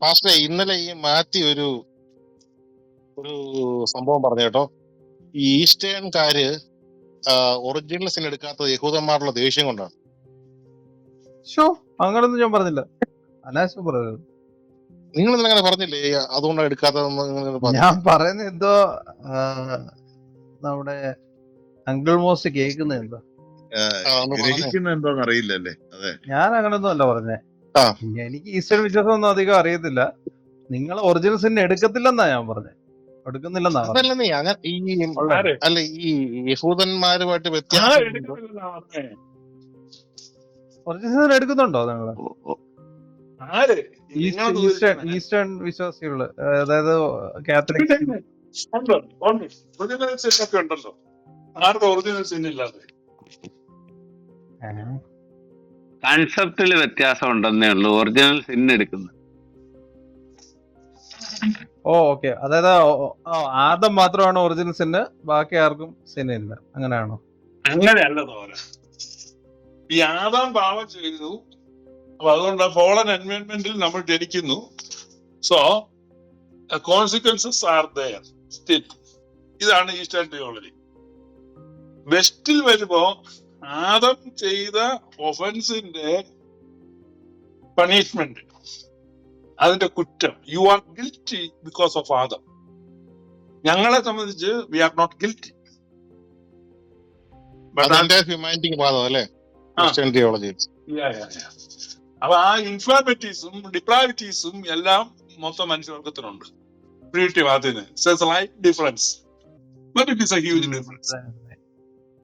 പാസ്റ്റേ ഇന്നലെ ഈ മാറ്റി ഒരു ഒരു സംഭവം പറഞ്ഞു കേട്ടോ. ഈ ഈസ്റ്റേൺകാര് ഒറിജിനൽ സിൻ എടുക്കാത്തത് യഹൂദന്മാരുടെ ദേഷ്യം കൊണ്ടാണ്. ഷോ അങ്ങനൊന്നും ഞാൻ പറഞ്ഞില്ല. അനാശം പറയുന്നത് നിങ്ങൾ അങ്ങനെ പറഞ്ഞില്ലേ? അതുകൊണ്ട് അതുകൊണ്ടാണ് എടുക്കാത്തതെന്ന് ഞാൻ പറയുന്ന എന്തോ നമ്മുടെ അങ്കിൾ മോസ് കേൾക്കുന്ന എന്തോ അറിയില്ലല്ലേ അതെ. ഞാൻ അങ്ങനൊന്നും അല്ല പറഞ്ഞേ. എനിക്ക് ഈസ്റ്റേൺ വിശ്വാസം ഒന്നും അധികം അറിയത്തില്ല. നിങ്ങൾ ഒറിജിനൽ സിനിമ എടുക്കത്തില്ലെന്നാ ഞാൻ പറഞ്ഞത് എടുക്കുന്നില്ലെന്നാ അല്ല ഈ യഹൂദന്മാരുമായിട്ട് വ്യത്യാസം ഒറിജിനൽ സിൻ എടുക്കുന്നുണ്ടോ നിങ്ങൾ ഈസ്റ്റേൺ ഈസ്റ്റേൺ ഈസ്റ്റേൺ വിശ്വാസികൾ അതായത് കാത്തലിക് ഒറിജിനൽ സിൻ ഇല്ലാതെ? കൺസെപ്റ്റിൽ വ്യത്യാസം ഉണ്ടെന്നേ ഉള്ളൂ. ഒറിജിനൽ സിൻ എടുക്കുന്നത്. Oh okay. അതായത് ആദം മാത്രമാണ് ഒറിജിനൽ സിന്ന് ബാക്കി ആർക്കും സിൻ ഇല്ല. അങ്ങനെയാണോ? അങ്ങനെയല്ല തോര ഈ ആദാം പാപം ചെയ്തു. അപ്പൊ അതുകൊണ്ട് ഫോളൻ എൻവയോൺമെന്റിൽ നമ്മൾ ജനിക്കുന്നു. So consequences are there still ഇതാണ് ഈസ്റ്റേൺ തിയോളജി വെസ്റ്റിൽ വരുമ്പോ ആദം ചെയ്ത ഒഫൻസിന്റെ പണിഷ്മെന്റ് അതിന്റെ കുറ്റം. You are guilty because of Adam ഞങ്ങളെ സംബന്ധിച്ച് വി ആർ നോട്ട് ഗിൽറ്റി ഹ്യൂമാനിറ്റിക്ക് അല്ലേ? തിയോളജി. അപ്പൊ ആ ഇൻഫോർമറ്റീസും ഡിപ്രാവിറ്റീസും എല്ലാം മൊത്തം മനുഷ്യവർഗത്തിനുണ്ട്. Pretty difference but it is a huge difference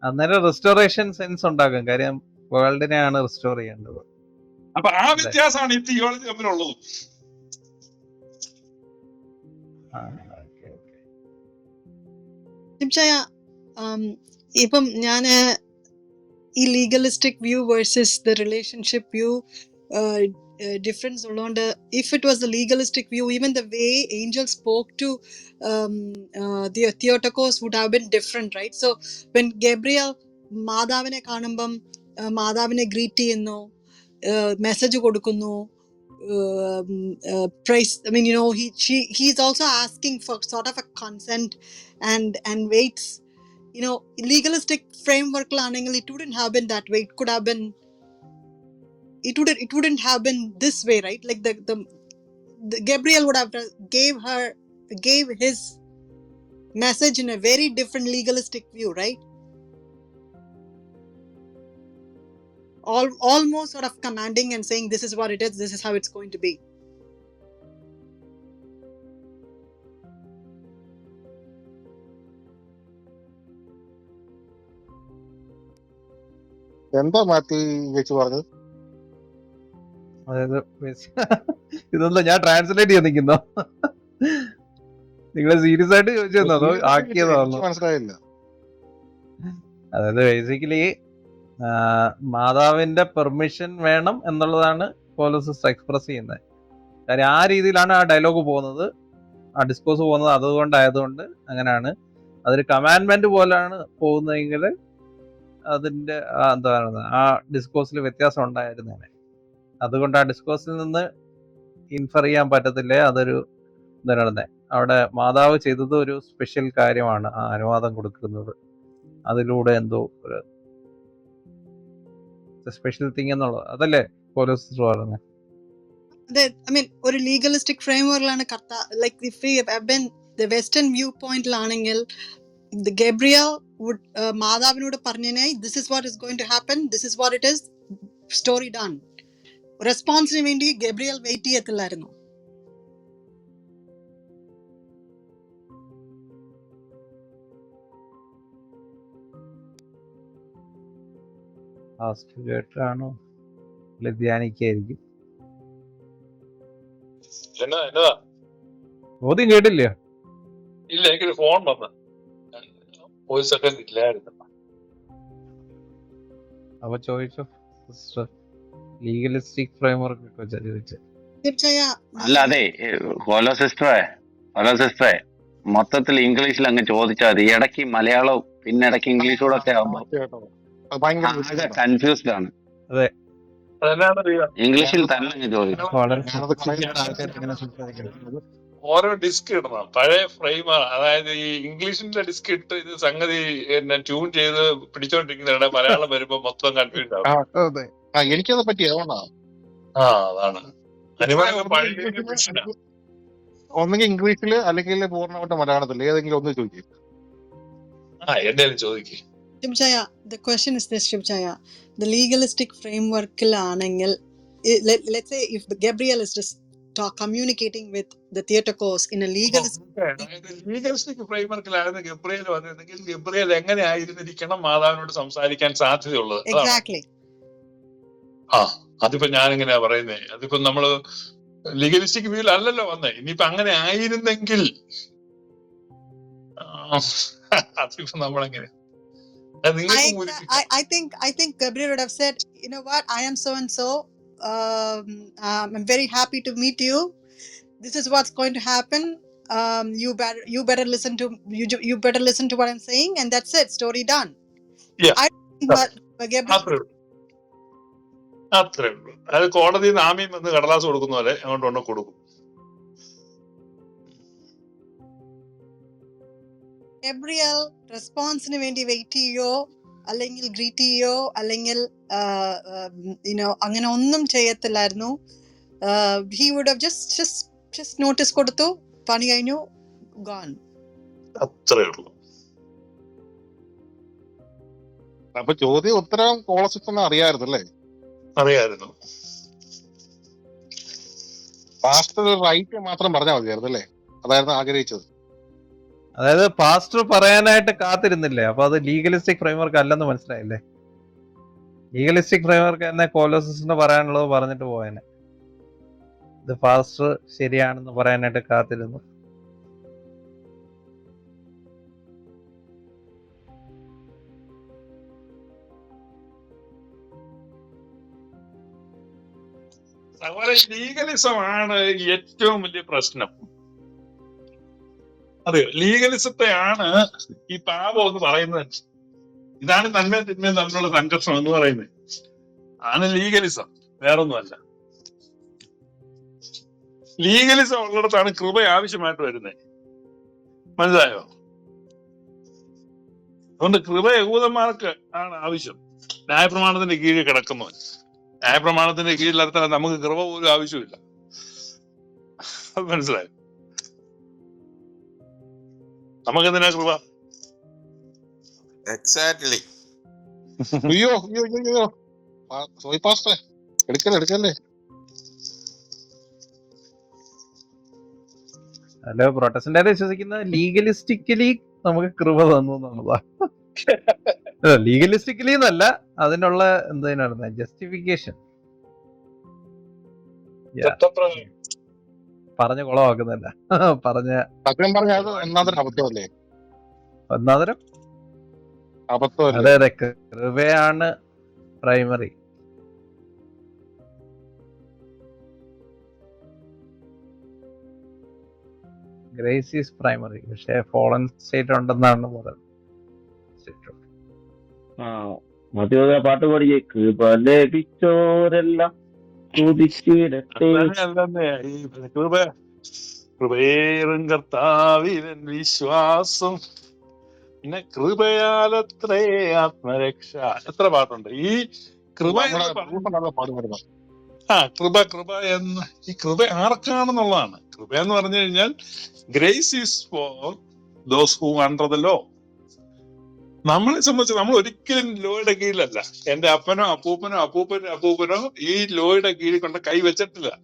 അന്നേരം റെസ്റ്റോറേഷൻ സെൻസ് ഉണ്ടാകും കാര്യം വേൾഡിനെയാണ് റെസ്റ്റോർ ചെയ്യേണ്ടത്. അപ്പൊ ആ വ്യത്യാസമാണ് ഈ തിയോളജി തമ്മിലുള്ളത്. ഇപ്പം ഞാൻ ഈ legalistic view versus the relationship view difference ഉള്ളതുകൊണ്ട് if it was the legalistic view even the way angel spoke to Theotokos would have been different right so when Gabriel മാതാവിനെ കാണുമ്പം uh, മാതാവിനെ ഗ്രീറ്റ് ചെയ്യുന്നു message കൊടുക്കുന്നു praise I mean you know he she he is also asking for sort of a consent and and waits. You know legalistic framework learning it wouldn't have been that way. It could have been it would it wouldn't have been this way right like the the, the gabriel would have gave her gave his message in a very different legalistic view right all almost sort of commanding and saying this is what it is this is how it's going to be എന്താ മാറ്റി ചേച്ചി പറഞ്ഞത് അതായത് ഇതൊന്നും ഞാൻ translate ചെയ്യാൻ നിൽക്കുന്നോ. നിങ്ങളെ serious ആയിട്ട് ചോദിച്ചതോ അതോ ആക്കിയതാണോ? മനസ്സിലായില്ല. അതായത് ബേസിക്കലി മാതാവിന്റെ പെർമിഷൻ വേണം എന്നുള്ളതാണ് പോലീസ് എക്സ്പ്രസ് ചെയ്യുന്നത്. കാര്യം ആ രീതിയിലാണ് ആ ഡയലോഗ് പോകുന്നത്. ആ ഡിസ്കോസ് പോകുന്നത് അതുകൊണ്ടായതുകൊണ്ട് അങ്ങനെയാണ്. അതൊരു കമാൻഡ്മെന്റ് പോലാണ് പോകുന്നതെങ്കിൽ അതിന്റെ എന്താ പറയുന്നത്? ആ ഡിസ്കോസിൽ വ്യത്യാസം ഉണ്ടായിരുന്നേനെ. അതുകൊണ്ട് ആ ഡിസ്കോസിൽ നിന്ന് ഇൻഫർ ചെയ്യാൻ പറ്റത്തില്ലേ? അതൊരു നിലനിന്നെ അവിടെ മാതാവ് ചെയ്തത് ഒരു സ്പെഷ്യൽ കാര്യമാണ് ആ അനുവാദം കൊടുക്കുന്നത്. അതിലൂടെ എന്തോ ഒരു സ്പെഷ്യൽ തിങ് എന്നുള്ളത്. അതല്ലേ പോലീസ് പറഞ്ഞത് അതെ ഐ മീൻ ഒരു ലീഗലിസ്റ്റിക് ഫ്രെയിംവർക്കിലാണ് കർത്ത ലൈക്ക് ഇഫ് വെസ്റ്റേൺ വ്യൂ പോയിന്റിലാണെങ്കിൽ ഗബ്രിയ വുഡ് മാതാവിനോട് പറഞ്ഞേനെ this is what is going to happen this is what it is story done റെസ്പോൺസിന് വേണ്ടി ഗബ്രിയൽ വെയിറ്റ് ചെയ്യത്തില്ലായിരുന്നു. ആണോ അല്ലെ ധ്യാനിക്കായിരിക്കും? ചോദ്യം കേട്ടില്ല? ഇല്ല എനിക്കൊരു ഫോൺ വന്ന. ഒരു സെക്കൻഡ് ഇല്ലായിരുന്നു. അപ്പൊ ചോദിച്ചോ സിസ്റ്റർ ലീഗലിസ്റ്റിക് ഫ്രെയിംവർക്ക് ഒക്കെ ചോദിച്ചത് അല്ല അതെ ഹോലോ സിസ്റ്ററെ ഹോലോ സിസ്റ്ററെ മൊത്തത്തിൽ ഇംഗ്ലീഷിൽ അങ്ങ് ചോദിച്ചാൽ മതി. ഇടയ്ക്ക് മലയാളവും പിന്നെ ഇടയ്ക്ക് ഇംഗ്ലീഷും ഒക്കെ ആവുമ്പോ. കൺഫ്യൂസ്ഡ് ആണ്. അതെ. ഇംഗ്ലീഷിൽ തന്നെ അങ്ങ് ചോദിക്കും ഓരോ ഡിസ്ക് ഇടണം. പഴയ ഫ്രെയിം അതായത് ഈ ഇംഗ്ലീഷിന്റെ ഡിസ്ക് ഇട്ട് ഇത് സംഗതി എന്നെ ട്യൂൺ ചെയ്ത് പിടിച്ചോണ്ടിരിക്കുന്നതാണ് മലയാളം വരുമ്പോ മൊത്തം കൺഫ്യൂഷൻ ആവും. അതെ. ആ എനിക്കത് പറ്റി അതുകൊണ്ടാ. ആ അതാണ്. അനുമാനം പഴയ മെഷീനാ. ഒന്നെങ്കിൽ ഇംഗ്ലീഷിൽ അല്ലെങ്കിൽ പൂർണമായിട്ട് മലയാളത്തിൽ ഏതെങ്കിലും ഒന്ന് ചോദിക്കും. ആ എന്തായാലും ചോദിക്കും. Shivjaya, the question is this, Shivjaya. The legalistic framework ആണെങ്കിൽ let, let's say if Gabriel is just talk, communicating with the in a legalistic legalistic ഫ്രെയിംവർക്കിലായിരുന്നു Gabriel വന്നിരുന്നെങ്കിൽ ഗബ്രിയേൽ എങ്ങനെ ആയിരുന്നിരിക്കണം മാതാവിനോട് സംസാരിക്കാൻ സാധ്യതയുള്ളത്. അതാണ്. exactly. ആ അതിപ്പോ ഞാൻ എങ്ങനെയാ പറയുന്നേ അതിപ്പോ നമ്മൾ ലീഗലിസ്റ്റിക് വ്യൂവിൽ അല്ലല്ലോ വന്നേ ഇനിയിപ്പോ അങ്ങനെ ആയിരുന്നെങ്കിൽ അതിപ്പോ നമ്മളെങ്ങനെ I. I I think I think Gabriel would have said, you know what, I am so and so. Um, um, I'm very happy to meet you. This is what's going to happen. Um, you better you better listen to you you better listen to what I'm saying, and that's it. Story done. Yeah. I think but, but Gabriel ഉള്ളൂ അത്രേ ഉള്ളൂ. അത് കോടതി നാമ്യം വന്ന് കടലാസ് കൊടുക്കുന്ന പോലെ അങ്ങോട്ട് ഒന്ന് കൊടുക്കും. എബ്രിയൽ റെസ്പോൺസിന് വേണ്ടി വെയിറ്റ് ചെയ്യോ? അല്ലെങ്കിൽ ഗ്രീറ്റ് ചെയ്യോ? അല്ലെങ്കിൽ യുനോ അങ്ങനെ ഒന്നും ചെയ്യത്തില്ലായിരുന്നു. He would have just just just notice കൊടുത്തു. പണി കഴിഞ്ഞു. ഗോൺ അത്രേ ഉള്ളൂ. അപ്പൊ ചോദ്യം ഉത്തരം കോളസിസ്റ്റം അറിയാമായിരുന്നു അല്ലേ അറിയായിരുന്നു. പാസ്റ്റർ റൈറ്റ് മാത്രം പറഞ്ഞാൽ മതിയായിരുന്നു അല്ലേ? അതായിരുന്നു ആഗ്രഹിച്ചത്. അതായത് പാസ്റ്റർ പറയാനായിട്ട് കാത്തിരുന്നില്ലേ? അപ്പൊ അത് ലീഗലിസ്റ്റിക് ഫ്രെയിംവർക്ക് അല്ലെന്ന് മനസ്സിലായില്ലേ? ലീഗലിസ്റ്റിക് ഫ്രെയിംവർക്ക് തന്നെ കോലോസിന് പറയാനുള്ളത് പറഞ്ഞിട്ട് പോയനെ. ഇത് പാസ്റ്റർ ശരിയാണെന്ന് പറയാനായിട്ട് കാത്തിരുന്നു. അതുപോലെ ലീഗലിസം ആണ് ഏറ്റവും വലിയ പ്രശ്നം. അതെ ലീഗലിസത്തെ ആണ് ഈ പാപം എന്ന് പറയുന്നത്. ഇതാണ് നന്മയും തിന്മയും തമ്മിലുള്ള സംഘർഷം എന്ന് പറയുന്നത്. ആണ് ലീഗലിസം. വേറൊന്നുമല്ല. ലീഗലിസം ഉള്ളിടത്താണ് കൃപ ആവശ്യമായിട്ട് വരുന്നത്. മനസ്സിലായോ? അതുകൊണ്ട് കൃപ യഹൂദന്മാർക്ക് ആണ് ആവശ്യം. ന്യായപ്രമാണത്തിന്റെ കീഴിൽ കിടക്കുന്നവൻ. ന്യായപ്രമാണത്തിന്റെ കീഴിലത്താൽ നമുക്ക് കൃപ പോലും ആവശ്യമില്ല. അത് മനസ്സിലായോ? നമുക്ക് എന്തിനാ കൃപ? എക്സാക്ട്ലി അയ്യോ അയ്യോ അയ്യോ സോയി പാസ്റ്റേ എടുക്കല്ലേ എടുക്കല്ലേ? ഹലോ പ്രൊട്ടസ്റ്റന്റ് വിശ്വസിക്കുന്ന ലീഗലിസ്റ്റിക്കലി നമുക്ക് കൃപ തന്നു എന്നുള്ളതാ ലീഗലിസ്റ്റിക്കലി എന്നല്ല അതിനുള്ള എന്തിനാണ് ജസ്റ്റിഫിക്കേഷൻ പറഞ്ഞ കുളമാക്കുന്നല്ല പറഞ്ഞ സത്യം അബദ്ധമല്ലേ? അതെ അതെ. കൃപയാണ് പ്രൈമറി ഗ്രേസ് ഈസ് പ്രൈമറി പക്ഷേ ഫോളൻ സ്റ്റേറ്റ് ഉണ്ടെന്നാണ് പറയുന്നത്. മതിയോദ പാട്ട് പാടിയേ കൃപ ലഭിച്ചോരെല്ലാം സ്തുതിച്ചിടട്ടെ അല്ലെന്നേ ഈ കൃപ കൃപയേറും കർത്താവിലൻ വിശ്വാസം. പിന്നെ കൃപയാലത്രേ ആത്മരക്ഷ. എത്ര പാട്ടുണ്ട്? ഈ കൃപ ആ കൃപ കൃപ എന്ന്. ഈ കൃപ ആർക്കാണെന്നുള്ളതാണ്. കൃപ എന്ന് പറഞ്ഞു കഴിഞ്ഞാൽ grace is for those who under the law. നമ്മളെ സംബന്ധിച്ച് നമ്മൾ ഒരിക്കലും ലോയുടെ കീഴിലല്ല. എന്റെ അപ്പനോ അപ്പൂപ്പനോ അപ്പൂപ്പനോ അപ്പൂപ്പനോ ഈ ലോയുടെ കീഴിൽ കൊണ്ട് കൈ വെച്ചിട്ടില്ല.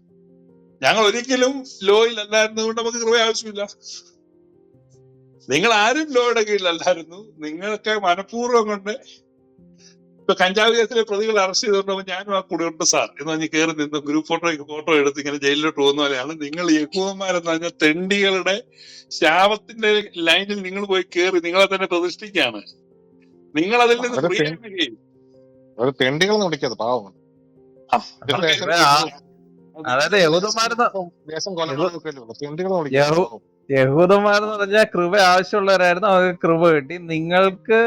ഞങ്ങൾ ഒരിക്കലും ലോയിൽ അല്ലായിരുന്നു കൊണ്ട് നമുക്ക് കൃപ ആവശ്യമില്ല. നിങ്ങൾ ആരും ലോയുടെ കീഴിലല്ലായിരുന്നു. നിങ്ങളൊക്കെ മനഃപൂർവം കൊണ്ട് ഇപ്പൊ കഞ്ചാവ് കേസിലെ പ്രതികൾ അറസ്റ്റ് ചെയ്തുകൊണ്ടപ്പോൾ ഞാനും ആ കൂടെ ഉണ്ട് സാർ. എന്ന് പറഞ്ഞ് കയറി നിന്ന് ഗ്രൂപ്പ് ഫോട്ടോ ഫോട്ടോ എടുത്ത് ഇങ്ങനെ ജയിലിലോട്ട് പോകുന്ന പോലെയാണ്. നിങ്ങൾ യഹൂവന്മാരെന്ന് പറഞ്ഞ തെണ്ടികളുടെ ശാപത്തിന്റെ ലൈനിൽ നിങ്ങൾ പോയി കയറി നിങ്ങളെ തന്നെ പ്രതിഷ്ഠിക്കുകയാണ്. നിങ്ങൾ അതിൽ നിന്ന് ഫ്രീ ആകുകയും ഒരു തെണ്ടികൾ വിളിക്കാതെ പാവം. അതായത് യഹൂദന്മാരെന്ന് പറഞ്ഞാൽ കൃപ ആവശ്യമുള്ളവരായിരുന്നു അവർക്ക് കൃപ കിട്ടി. നിങ്ങൾക്ക്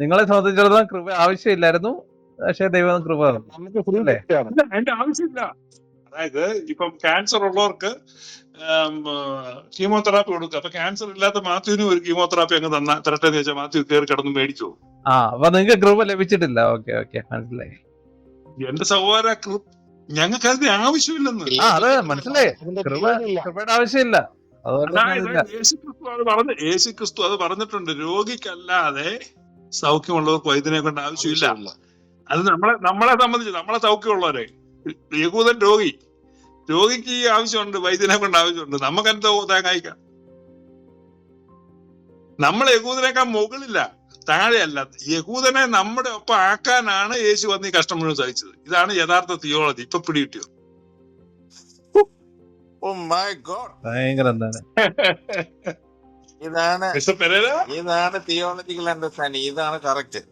നിങ്ങളെ സംബന്ധിച്ചിടത്തോളം കൃപ ആവശ്യമില്ലായിരുന്നു പക്ഷെ ദൈവം കൃപ അതിന്റെ ആവശ്യമില്ല. അതായത് ഇപ്പം ക്യാൻസർ ഉള്ളവർക്ക് കീമോതെറാപ്പി കൊടുക്കുക. അപ്പൊ ക്യാൻസർ ഇല്ലാത്ത മാത്യുവിനും ഒരു കീമോതെറാപ്പി അങ്ങ് തന്ന തരട്ടെ എന്ന് വെച്ചാൽ മാത്യു കയറി കിടന്ന് മേടിച്ചു? ആ അപ്പൊ നിങ്ങൾക്ക് കൃപ ലഭിച്ചിട്ടില്ല. ഓക്കെ ഓക്കെ മനസ്സിലായി. എന്റെ സഹോദര ഞങ്ങൾക്ക് അതിന് ആവശ്യമില്ലെന്ന്. ആ അത് മനസ്സിലായി. അതിന്റെ കൃപ കൃപയുടെ ആവശ്യമില്ല. അതുകൊണ്ട് അതായത് ഞാനില്ല. യേശു ക്രിസ്തു അത് പറഞ്ഞ് യേശു ക്രിസ്തു അത് പറഞ്ഞിട്ടുണ്ട്. രോഗിക്കല്ലാതെ സൗഖ്യമുള്ളവർക്ക് വൈദ്യനെ കൊണ്ട് ആവശ്യമില്ല. അത് നമ്മളെ നമ്മളെ സംബന്ധിച്ച് നമ്മളെ സൗഖ്യമുള്ളവരെ. യഹൂദൻ രോഗി. രോഗിക്ക് ഈ ആവശ്യമുണ്ട് വൈദ്യനെ കൊണ്ട് ആവശ്യമുണ്ട്. നമുക്ക് എന്താ തേങ്ങായിക്കാം നമ്മൾ യഹൂദനേക്കാൾ മുകളില്ല താഴെയല്ല. യഹൂദനെ നമ്മുടെ ഒപ്പം ആക്കാനാണ് യേശു വന്ന് ഈ കഷ്ടം മുഴുവൻ സഹിച്ചത്. ഇതാണ് യഥാർത്ഥ തിയോളജി. ഇപ്പൊ പിടികിട്ടിയോ? ഓ മൈ ഗോഡ് ഭയങ്കര എന്താണ്? ഇതാണ് ഇതാണ് തിയോളജിക്കൽ അണ്ടർസ്റ്റാൻഡിങ് ഇതാണ് കറക്റ്റ്